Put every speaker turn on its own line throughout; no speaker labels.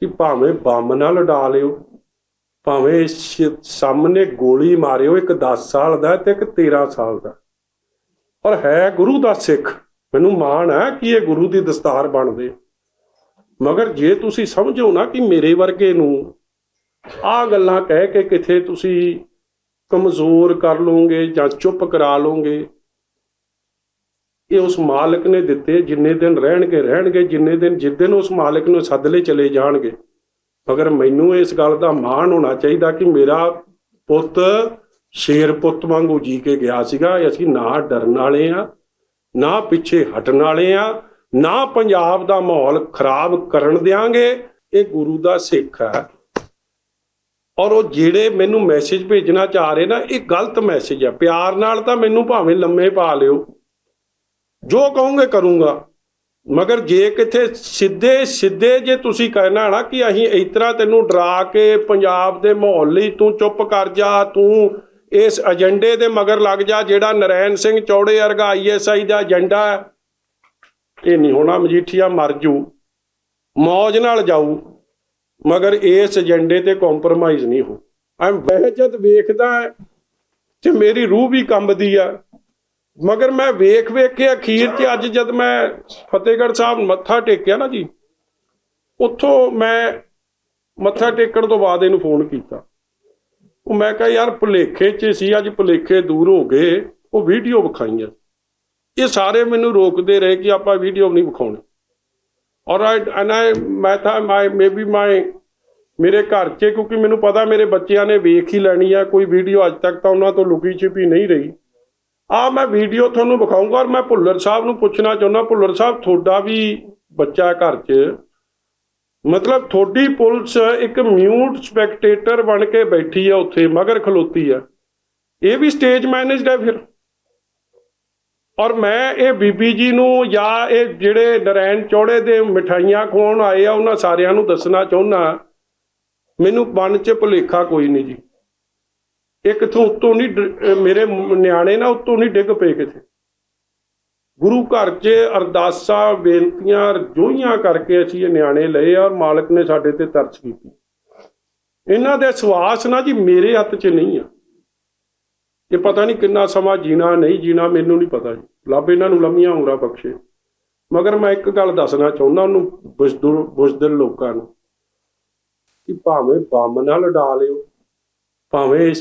ਕਿ ਭਾਵੇਂ ਬੰਮ ਨਾਲ ਉਡਾ ਲਿਓ, ਭਾਵੇਂ ਸਾਹਮਣੇ ਗੋਲੀ ਮਾਰਿਓ, ਇੱਕ 10 ਸਾਲ ਦਾ ਤੇ ਇੱਕ 13 ਸਾਲ ਦਾ। ਪਰ ਹੈ ਗੁਰੂ ਦਾ ਸਿੱਖ। ਮੈਨੂੰ ਮਾਣ ਹੈ ਕਿ ਇਹ ਗੁਰੂ ਦੀ ਦਸਤਾਰ ਬਣਦੇ ਮਗਰ ਜੇ ਤੁਸੀਂ ਸਮਝੋ ਨਾ ਕਿ ਮੇਰੇ ਵਰਗੇ ਨੂੰ ਆ ਗੱਲਾਂ ਕਹਿ ਕੇ ਕਿਥੇ ਤੁਸੀਂ ਕਮਜ਼ੋਰ ਕਰ ਲਓਗੇ ਜਾਂ ਚੁੱਪ ਕਰਾ ਲਓਗੇ ਇਹ ਉਸ ਮਾਲਕ ਨੇ ਦਿੱਤੇ ਜਿੰਨੇ ਦਿਨ ਰਹਿਣਗੇ ਰਹਿਣਗੇ ਜਿੰਨੇ ਦਿਨ ਜਿੱਦਨ ਉਸ ਮਾਲਕ ਨੂੰ ਸੱਦਲੇ ਚਲੇ ਜਾਣਗੇ। ਮਗਰ ਮੈਨੂੰ ਇਸ ਗੱਲ ਦਾ ਮਾਣ ਹੋਣਾ ਚਾਹੀਦਾ ਕਿ ਮੇਰਾ ਪੁੱਤ ਸ਼ੇਰ ਪੁੱਤ ਵਾਂਗੂ ਜੀ ਕੇ ਗਿਆ ਸੀਗਾ। ਅਸੀਂ ਨਾ ਡਰਨ ਵਾਲੇ ਆ, ਨਾ ਪਿੱਛੇ ਹਟਣ ਵਾਲੇ ਆ, ਨਾ ਪੰਜਾਬ ਦਾ ਮਾਹੌਲ ਖਰਾਬ ਕਰਨ ਦਿਆਂਗੇ। ਇਹ ਗੁਰੂ ਦਾ ਸਿੱਖ ਹੈ। ਔਰ ਉਹ ਜਿਹੜੇ ਮੈਨੂੰ ਮੈਸੇਜ ਭੇਜਣਾ ਚਾਹ ਰਹੇ ਨਾ, ਇਹ ਗਲਤ ਮੈਸੇਜ ਹੈ। ਪਿਆਰ ਨਾਲ ਤਾਂ ਮੈਨੂੰ ਭਾਵੇਂ ਲੰਮੇ ਪਾ ਲਿਓ। ਜੋ ਕਹੋਗੇ ਕਰੂੰਗਾ। ਮਗਰ ਜੇ ਕਿਥੇ ਸਿੱਧੇ ਸਿੱਧੇ ਜੇ ਤੁਸੀਂ ਕਹਿਣਾ ਨਾ ਕਿ ਅਸੀਂ ਇਸ ਤਰ੍ਹਾਂ ਤੈਨੂੰ ਡਰਾ ਕੇ ਪੰਜਾਬ ਦੇ ਮਾਹੌਲ ਲਈ ਤੂੰ ਚੁੱਪ ਕਰ ਜਾ, ਤੂੰ ਇਸ ਏਜੰਡੇ ਦੇ ਮਗਰ ਲੱਗ ਜਾ ਜਿਹੜਾ ਨਰੈਣ ਸਿੰਘ ਚੌੜੇ ਵਰਗਾ ਆਈਐਸਆਈ ਦਾ ਏਜੰਡਾ ਇਹ ਨਹੀਂ ਹੋਣਾ, ਮਜੀਠੀਆ ਮਰ ਜੂ, ਮੌਜ ਨਾਲ ਜਾਊ, ਮਗਰ ਇਸ ਏਜੰਡੇ ਤੇ ਕੰਪਰੋਮਾਈਜ਼ ਨਹੀਂ ਹੋ। ਐ ਵਹਿ ਵੇਖਦਾ ਤੇ ਮੇਰੀ ਰੂਹ ਵੀ ਕੰਬਦੀ ਆ ਮਗਰ ਮੈਂ ਵੇਖ ਵੇਖ ਕੇ ਅਖੀਰ 'ਚ ਅੱਜ ਜਦ ਮੈਂ ਫਤਿਹਗੜ੍ਹ ਸਾਹਿਬ ਮੱਥਾ ਟੇਕਿਆ ਨਾ ਜੀ, ਉੱਥੋਂ ਮੈਂ ਮੱਥਾ ਟੇਕਣ ਤੋਂ ਬਾਅਦ ਇਹਨੂੰ ਫੋਨ ਕੀਤਾ। ਉਹ ਮੈਂ ਕਿਹਾ, ਯਾਰ, ਭੁਲੇਖੇ 'ਚ ਸੀ, ਅੱਜ ਭੁਲੇਖੇ ਦੂਰ ਹੋ ਗਏ, ਉਹ ਵੀਡੀਓ ਵਿਖਾਈਆਂ। ਇਹ ਸਾਰੇ ਮੈਨੂੰ ਰੋਕਦੇ ਰਹੇ ਕਿ ਆਪਾਂ ਵੀਡੀਓ ਨਹੀਂ ਵਿਖਾਉਣੀ। ਔਰ ਐਂਡ ਆਈ ਮੈਂ ਤਾਂ ਮਾਈ ਮੇਬੀ ਮਾਈ ਮੇਰੇ ਘਰ 'ਚ, ਕਿਉਂਕਿ ਮੈਨੂੰ ਪਤਾ ਮੇਰੇ ਬੱਚਿਆਂ ਨੇ ਵੇਖ ਹੀ ਲੈਣੀ ਆ, ਕੋਈ ਵੀਡੀਓ ਅੱਜ ਤੱਕ ਤਾਂ ਉਹਨਾਂ ਤੋਂ ਲੁਕੀ ਛਿਪੀ ਨਹੀਂ ਰਹੀ। ਆ ਮੈਂ ਵੀਡੀਓ ਤੁਹਾਨੂੰ ਵਿਖਾਊਂਗਾ ਔਰ ਮੈਂ ਭੁੱਲਰ ਸਾਹਿਬ ਨੂੰ ਪੁੱਛਣਾ ਚਾਹੁੰਦਾ, ਭੁੱਲਰ ਸਾਹਿਬ, ਤੁਹਾਡਾ ਵੀ ਬੱਚਾ ਘਰ 'ਚ। ਮਤਲਬ ਤੁਹਾਡੀ ਪੁਲਿਸ ਇੱਕ ਮਿਊਟ ਸਪੈਕਟੇਟਰ ਬਣ ਕੇ ਬੈਠੀ ਆ ਉੱਥੇ, ਮਗਰ ਖਲੋਤੀ ਆ। ਇਹ ਵੀ ਸਟੇਜ ਮੈਨੇਜਡ ਹੈ ਫਿਰ? ਔਰ ਮੈਂ ਇਹ ਬੀਬੀ ਜੀ ਨੂੰ ਜਾਂ ਇਹ ਜਿਹੜੇ ਨਰੈਣ ਚੌੜੇ ਦੇ ਮਠਾਈਆਂ ਖਵਾਉਣ ਆਏ ਆ, ਉਹਨਾਂ ਸਾਰਿਆਂ ਨੂੰ ਦੱਸਣਾ ਚਾਹੁੰਦਾ, ਮੈਨੂੰ ਮਨ 'ਚ ਭੁਲੇਖਾ ਕੋਈ ਨਹੀਂ ਜੀ। ਇਹ ਕਿਥੋਂ ਉੱਤੋਂ ਨਹੀਂ ਡ- ਮੇਰੇ ਨਿਆਣੇ ਨਾ ਉੱਤੋਂ ਨਹੀਂ ਡਿੱਗ ਪਏ ਕਿਤੇ। ਗੁਰੂ ਘਰ 'ਚ ਅਰਦਾਸਾਂ, ਬੇਨਤੀਆਂ, ਰਜੋਈਆਂ ਕਰਕੇ ਅਸੀਂ ਇਹ ਨਿਆਣੇ ਲਏ ਔਰ ਮਾਲਕ ਨੇ ਸਾਡੇ ਤੇ ਤਰਸ ਕੀਤੀ। ਇਹਨਾਂ ਦੇ ਸਵਾਸ ਨਾ ਜੀ ਮੇਰੇ ਹੱਥ 'ਚ ਨਹੀਂ ਆ। ਇਹ ਪਤਾ ਨਹੀਂ ਕਿੰਨਾ ਸਮਾਂ ਜੀਣਾ, ਨਹੀਂ ਜੀਣਾ, ਮੈਨੂੰ ਨਹੀਂ ਪਤਾ ਜੀ। ਲੱਭ ਇਹਨਾਂ ਨੂੰ ਲੰਮੀਆਂ ਉਮਰਾਂ ਬਖਸ਼ੇ। ਮਗਰ ਮੈਂ ਇੱਕ ਗੱਲ ਦੱਸਣਾ ਚਾਹੁੰਦਾ ਉਹਨੂੰ, ਬੁਜ਼ਦੁਰ ਬੁਜ਼ਦਿਲ ਲੋਕਾਂ ਨੂੰ, ਕਿ ਭਾਵੇਂ ਬੰਮ ਨਾਲ ਉਡਾ ਲਿਓ ਭਾਵੇਂ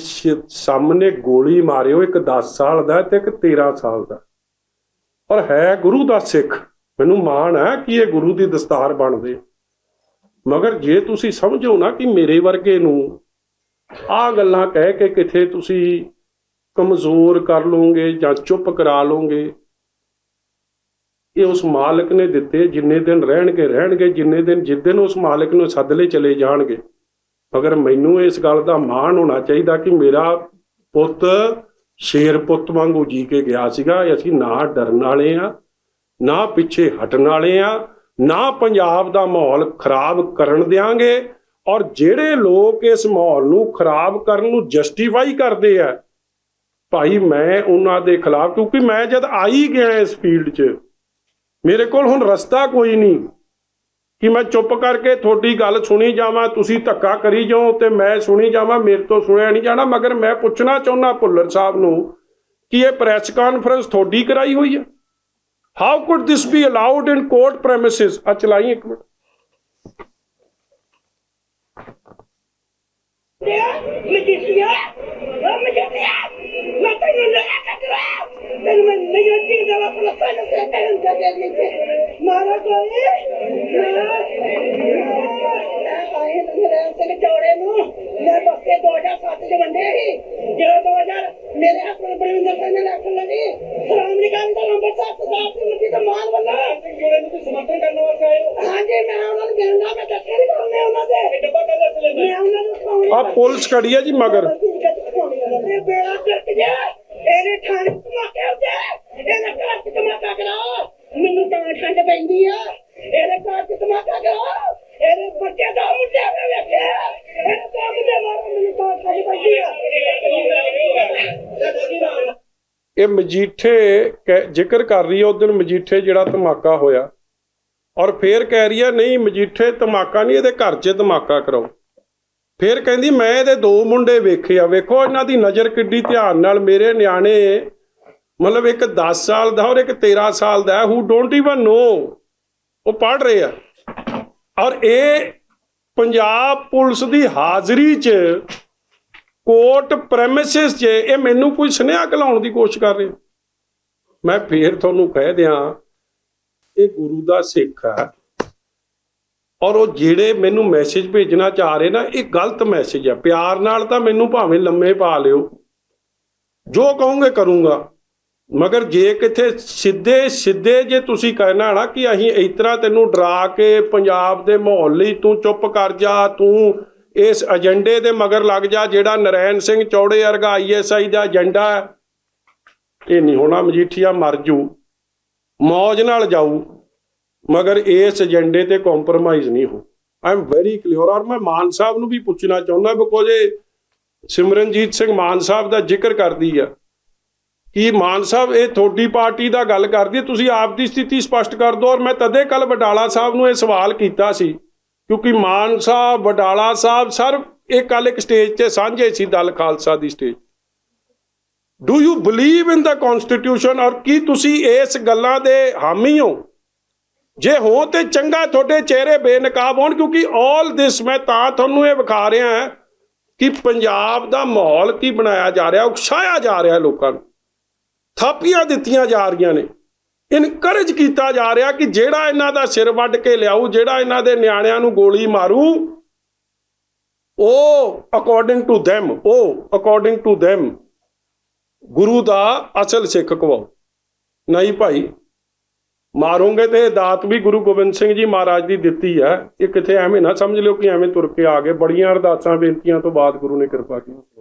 ਸਾਹਮਣੇ ਗੋਲੀ ਮਾਰਿਓ, ਇੱਕ 10 ਸਾਲ ਦਾ ਤੇ ਇੱਕ 13 ਸਾਲ ਦਾ। ਔਰ ਹੈ ਗੁਰੂ ਦਾ ਸਿੱਖ। ਮੈਨੂੰ ਮਾਣ ਹੈ ਕਿ ਇਹ ਗੁਰੂ ਦੀ ਦਸਤਾਰ ਬਣਦੇ ਮਗਰ ਜੇ ਤੁਸੀਂ ਸਮਝੋ ਨਾ ਕਿ ਮੇਰੇ ਵਰਗੇ ਨੂੰ ਆ ਗੱਲਾਂ ਕਹਿ ਕੇ ਕਿਥੇ ਤੁਸੀਂ ਕਮਜ਼ੋਰ ਕਰ ਲਓਗੇ ਜਾਂ ਚੁੱਪ ਕਰਾ ਲਓਗੇ, ਇਹ ਉਸ ਮਾਲਕ ਨੇ ਦਿੱਤੇ। ਜਿੰਨੇ ਦਿਨ ਰਹਿਣਗੇ ਰਹਿਣਗੇ। ਜਿੰਨੇ ਦਿਨ ਜਿੱਦਨ ਉਸ ਮਾਲਕ ਨੂੰ ਸੱਦਲੇ ਚਲੇ ਜਾਣਗੇ। ਮਗਰ ਮੈਨੂੰ ਇਸ ਗੱਲ ਦਾ ਮਾਣ ਹੋਣਾ ਚਾਹੀਦਾ ਕਿ ਮੇਰਾ ਪੁੱਤ ਸ਼ੇਰ ਪੁੱਤ ਵਾਂਗੂ ਜੀ ਕੇ ਗਿਆ ਸੀਗਾ। ਅਸੀਂ ਨਾ ਡਰਨ ਵਾਲੇ ਆ, ਨਾ ਪਿੱਛੇ ਹਟਣ ਵਾਲੇ ਆ, ਨਾ ਪੰਜਾਬ ਦਾ ਮਾਹੌਲ ਖਰਾਬ ਕਰਨ ਦਿਆਂਗੇ ਔਰ ਜਿਹੜੇ ਲੋਕ ਇਸ ਮਾਹੌਲ ਨੂੰ ਖਰਾਬ ਕਰਨ ਨੂੰ ਜਸਟੀਫਾਈ ਕਰਦੇ ਆ, ਭਾਈ ਮੈਂ ਉਹਨਾਂ ਦੇ ਖਿਲਾਫ ਕਿਉਂਕਿ ਮੈਂ ਜਦ ਆਈ ਗਿਆ ਇਸ ਫੀਲਡ 'ਚ, ਮੇਰੇ ਕੋਲ ਹੁਣ ਰਸਤਾ ਕੋਈ ਨਹੀਂ। ਕਿ ਮੈਂ ਚੁੱਪ ਕਰਕੇ ਤੁਹਾਡੀ ਗੱਲ ਸੁਣੀ ਜਾਵਾਂ, ਤੁਸੀਂ ਧੱਕਾ ਕਰੀ ਜਾਓ ਤੇ ਮੈਂ ਸੁਣੀ ਜਾਵਾਂ, ਮੇਰੇ ਤੋਂ ਸੁਣਿਆ ਨਹੀਂ ਜਾਣਾ, ਮਗਰ ਮੈਂ ਪੁੱਛਣਾ ਚਾਹੁੰਦਾ ਭੁੱਲਰ ਸਾਹਿਬ ਨੂੰ ਕਿ ਇਹ ਪ੍ਰੈਸ ਕਾਨਫਰੰਸ ਤੁਹਾਡੀ ਕਰਾਈ ਹੋਈ ਹੈ? How could this be allowed in court premises ਆ ਚਲਾਈ ਇੱਕ ਮਿੰਟ।
ਮਜੀਠੀਆ ਮਜੀਠੀਆ ਮੈਂ ਤੈਨੂੰ ਲੈ ਕੇ ਤੈਨੂੰ ਮੈਂ ਨਹੀਂ ਰੱਖੀ ਦਾ ਵਾ ਤੇ ਤੈਨੂੰ ਦੇ ਦੇ ਦੇ ਮਾਰਾ ਕੋਈ?
ਆ ਪੁਲਿਸ ਖੜੀ ਹੈ ਜੀ ਮਗਰ।
ਇਹ ਬੇੜਾ ਕਰਕੇ ਜਾ ਇਹਨੇ ਠਾਣੇ ਧਮਾਕੇ ਹੁੰਦੇ ਇਹਨੇ ਘਰ ਚ ਧਮਾਕਾ ਕਰਾ ਮੈਨੂੰ ਤਾਂ ਠੰਡ ਪੈਂਦੀ ਆ ਇਹਦੇ ਘਰ ਚ ਧਮਾਕਾ ਕਰਾ ਇਹਦੇ ਬੱਚੇ ਦਾ ਮੁੰਡੇ ਵੇ ਵੇਖਿਆ ਇਹਨੇ ਤਾਂ ਮੁੰਡੇ ਮਾਰੋ ਮੈਨੂੰ ਤਾਂ ਠੰਡ ਪੈਂਦੀ ਆ
ਇਹ ਮਜੀਠੇ ਜ਼ਿਕਰ ਕਰ ਰਹੀ ਹੈ ਉਸ ਦਿਨ ਮਜੀਠੇ ਜਿਹੜਾ ਧਮਾਕਾ ਹੋਇਆ। ਔਰ ਫੇਰ ਕਹਿ ਰਹੀ ਹੈ ਨਹੀਂ, ਮਜੀਠੇ ਧਮਾਕਾ ਨਹੀਂ, ਇਹਦੇ ਘਰ 'ਚ ਧਮਾਕਾ ਕਰਾਓ। ਫਿਰ ਕਹਿੰਦੀ, ਮੈਂ ਇਹਦੇ ਦੋ ਮੁੰਡੇ ਵੇਖੇ ਆ। ਵੇਖੋ, ਇਹਨਾਂ ਦੀ ਨਜ਼ਰ ਕਿੱਡੀ ਧਿਆਨ ਨਾਲ ਮੇਰੇ ਨਿਆਣੇ, ਮਤਲਬ ਇੱਕ 10 ਸਾਲ ਦਾ ਔਰ ਇੱਕ 13 ਸਾਲ ਦਾ। ਹੂ ਡੋਂਟ ਇਵਨ ਨੋ ਉਹ ਪੜ ਰਹੇ ਆ। ਔਰ ਇਹ ਪੰਜਾਬ ਪੁਲਿਸ ਦੀ ਹਾਜ਼ਰੀ 'ਚ, ਕੋਰਟ ਪ੍ਰੈਮਿਸਿਸ 'ਚ, ਇਹ ਮੈਨੂੰ ਕੋਈ ਸੁਨੇਹਾ ਕਲਾਉਣ ਦੀ ਕੋਸ਼ਿਸ਼ ਕਰ ਰਹੇ। ਮੈਂ ਫੇਰ ਤੁਹਾਨੂੰ ਕਹਿ ਦਿਆਂ, ਇਹ ਗੁਰੂ ਦਾ ਸਿੱਖ ਹੈ ਔਰ ਉਹ ਜਿਹੜੇ ਮੈਨੂੰ ਮੈਸੇਜ ਭੇਜਣਾ ਚਾਹ ਰਹੇ ਨਾ, ਇਹ ਗਲਤ ਮੈਸੇਜ ਹੈ ਪਿਆਰ ਨਾਲ ਤਾਂ ਮੈਨੂੰ ਭਾਵੇਂ ਲੰਮੇ ਪਾ ਲਿਓ। ਜੋ ਕਹੋਗੇ ਕਰੂੰਗਾ। ਮਗਰ ਜੇ ਕਿਥੇ ਸਿੱਧੇ ਸਿੱਧੇ ਜੇ ਤੁਸੀਂ ਕਹਿਣਾ ਨਾ ਕਿ ਅਸੀਂ ਇਸ ਤਰ੍ਹਾਂ ਤੈਨੂੰ ਡਰਾ ਕੇ ਪੰਜਾਬ ਦੇ ਮਾਹੌਲ ਲਈ ਤੂੰ ਚੁੱਪ ਕਰ ਜਾ, ਤੂੰ ਇਸ ਏਜੰਡੇ ਦੇ ਮਗਰ ਲੱਗ ਜਾ, ਜਿਹੜਾ ਨਰੈਣ ਸਿੰਘ ਚੌੜੇ ਵਰਗਾ ਆਈਐਸਆਈ ਦਾ ਏਜੰਡਾ ਹੈ, ਇਹ ਨਹੀਂ ਹੋਣਾ, ਮਜੀਠੀਆ ਮਰ ਜੂ। ਮੌਜ ਨਾਲ ਜਾਊ। ਮਗਰ ਇਸ ਏਜੰਡੇ ਤੇ ਕੰਪਰੋਮਾਈਜ਼ ਨਹੀਂ ਹੋ। ਆਈ ਐਮ ਵੈਰੀ ਕਲੀਅਰ ਔਰ ਮੈਂ ਮਾਨ ਸਾਹਿਬ ਨੂੰ ਵੀ ਪੁੱਛਣਾ ਚਾਹੁੰਦਾ ਬਿਕੋਜ਼ ਇਹ ਸਿਮਰਨਜੀਤ ਸਿੰਘ ਮਾਨ ਸਾਹਿਬ ਦਾ ਜ਼ਿਕਰ ਕਰਦੀ ਆ। ਕਿ ਮਾਨ ਸਾਹਿਬ ਇਹ ਤੁਹਾਡੀ ਪਾਰਟੀ ਦਾ ਗੱਲ ਕਰਦੀ ਹੈ, ਤੁਸੀਂ ਆਪ ਦੀ ਸਥਿਤੀ ਸਪਸ਼ਟ ਕਰ ਦਿਓ ਔਰ ਮੈਂ ਤਦੇ ਕੱਲ ਵਡਾਲਾ ਸਾਹਿਬ ਨੂੰ ਇਹ ਸਵਾਲ ਕੀਤਾ ਸੀ ਕਿਉਂਕਿ ਮਾਨ ਸਾਹਿਬ ਵਡਾਲਾ ਸਾਹਿਬ ਸਰ ਇਹ ਕੱਲ ਇੱਕ ਸਟੇਜ ਤੇ ਸਾਂਝੇ ਸੀ ਦਲ ਖਾਲਸਾ ਦੀ stage do you believe in the constitution or ਕੀ ਤੁਸੀਂ ਇਸ ਗੱਲਾਂ ਦੇ ਹਾਮੀ ਹੋ? ਜੇ ਹੋ ਤੇ ਚੰਗਾ ਤੁਹਾਡੇ ਚਿਹਰੇ ਬੇਨਕਾਬ ਹੋਣ, ਕਿਉਂਕਿ ਆਲ ਦਿਸ ਮੈਂ ਤਾਂ ਤੁਹਾਨੂੰ ਇਹ ਵਿਖਾ ਰਿਹਾ ਹਾਂ ਕਿ ਪੰਜਾਬ ਦਾ ਮਾਹੌਲ ਕੀ ਬਣਾਇਆ ਜਾ ਰਿਹਾ, ਉਕਸਾਇਆ ਜਾ ਰਿਹਾ ਲੋਕਾਂ ਨੂੰ। ਥਾਪੀਆਂ ਦਿੱਤੀਆਂ ਜਾ ਰਹੀਆਂ ਨੇ। ਇਨਕਰੇਜ ਕੀਤਾ ਜਾ ਰਿਹਾ ਕਿ ਜਿਹੜਾ ਇਹਨਾਂ ਦਾ ਸਿਰ ਵੱਢ ਕੇ ਲਿਆਊ, ਜਿਹੜਾ ਇਹਨਾਂ ਦੇ ਨਿਆਣਿਆਂ ਨੂੰ ਗੋਲੀ ਮਾਰੂ, ਉਹ ਅਕੋਰਡਿੰਗ ਟੂ them, ਉਹ ਅਕੋਰਡਿੰਗ ਟੂ them, ਗੁਰੂ ਦਾ ਅਸਲ ਸਿੱਖ ਕਵਾਓ। ਨਹੀਂ ਭਾਈ ਮਾਰੋਗੇ ਤੇ ਦਾਤ ਵੀ ਗੁਰੂ ਗੋਬਿੰਦ ਸਿੰਘ ਜੀ ਮਹਾਰਾਜ ਦੀ ਦਿੱਤੀ ਹੈ। ਇਹ ਕਿਤੇ ਐਵੇਂ ਨਾ ਸਮਝ ਲਿਓ ਕਿ ਐਵੇਂ ਤੁਰ ਕੇ ਆ ਗਏ। ਬੜੀਆਂ ਅਰਦਾਸਾਂ, ਬੇਨਤੀਆਂ ਤੋਂ ਬਾਅਦ ਗੁਰੂ ਨੇ ਕਿਰਪਾ ਕੀਤੀ।